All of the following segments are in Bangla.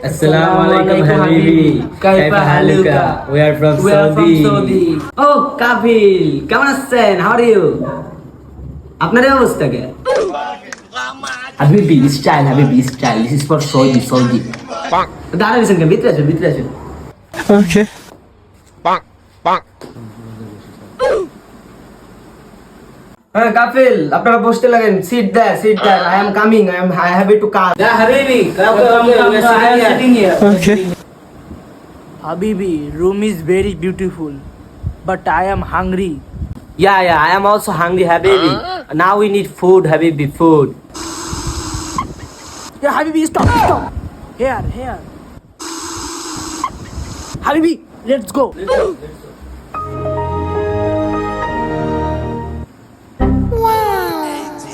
Assalamu alaikum, habibi. Kaifa haluka? We are from We are from Saudi. Saudi. ও কাপিল কেমন আছেন হাউ আর ইউ আপনার এই অবস্থা কে Habibi, style, Habibi, style. This is for Saudi, Saudi. দাঁড়া গেছেন কে ভিতরে আছেন ভিতরে আছেন হ্যাঁ কাপিল আপনারা বসতে লাগেন sit there sit there I am coming I am I have to come Yeah, Habibi, come, Okay, come, okay, come, we are I am sitting here. sitting here. Habibi, room is very beautiful, but I am hungry. Yeah, yeah, I am also hungry, Habibi. Now we need food,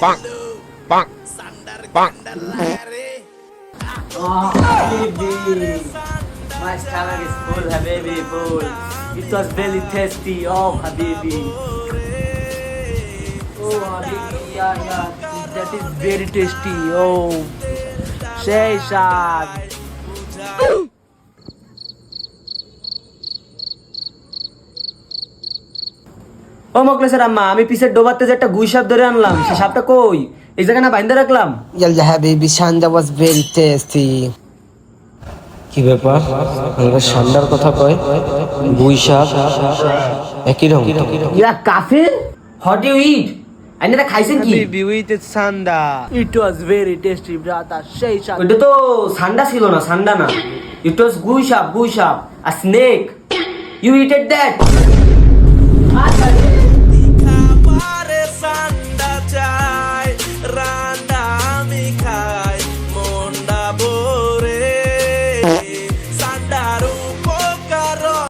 Habibi, food. Yeah, Oh, baby. My stomach is full, Habibi, full. It was very tasty, oh, Habibi. Oh, Habibi, yeah, yeah. That is very tasty. Oh, say sad. ও মকলেশের আম্মা আমি পিছের ডোবাতে যে একটা গুই সাপ ধরে আনলাম সে সাপটা কই? এই জায়গায় না বাইন্দা রাখলাম? Yalla habibi, shanda was very tasty. কি ব্যাপার? আমরা সান্ডার কথা কয়? গুই শাক একই রকম ইয়া কাফির? হট ইউ ইট আইনে এটা খাইছেন কি? with sanda. It was very tasty, brother. Say sad. ওইটা তো সান্ডা ছিল না সান্ডা না। ইট ওয়াজ গুই সাপ গুই সাপ a snake you eated that